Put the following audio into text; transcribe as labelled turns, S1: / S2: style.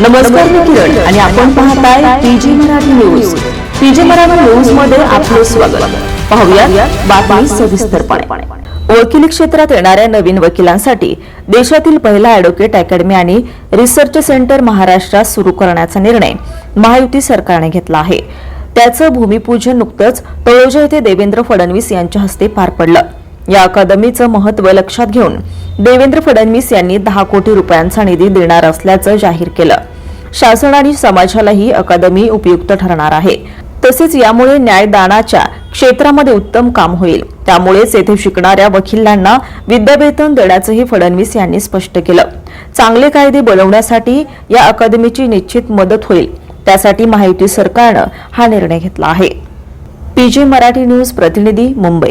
S1: नमस्कार मी किरण आणि आपण पाहताय PG Marathi news. PG Marathi न्यूजमध्ये आपले स्वागत. पाहूया बातमी सविस्तरपणे. वकिली क्षेत्रात येणाऱ्या नवीन वकिलांसाठी देशातील पहिला ॲडव्होकेट अकॅडमी आणि रिसर्च सेंटर महाराष्ट्रात सुरू करण्याचा निर्णय महायुती सरकारने घेतला आहे. त्याचं भूमिपूजन नुकतंच तळोजा येथे देवेंद्र फडणवीस यांच्या हस्ते पार पडलं. या अकादमीचं महत्त्व लक्षात घेऊन देवेंद्र फडणवीस यांनी दहा कोटी रुपयांचा निधी देणार असल्याचं जाहीर केलं. शासन आणि समाजाला ही अकादमी उपयुक्त ठरणार आहे. तसेच यामुळे न्यायदानाच्या क्षेत्रामध्ये उत्तम काम होईल. त्यामुळेच येथे शिकणाऱ्या वकिलांना विद्यावेतन देण्याचंही फडणवीस यांनी स्पष्ट केलं. चांगले कायदे बनवण्यासाठी या अकादमीची निश्चित मदत होईल. त्यासाठी माहिती सरकारनं हा निर्णय घेतला आहे. पीजे मराठी न्यूज प्रतिनिधी मुंबई.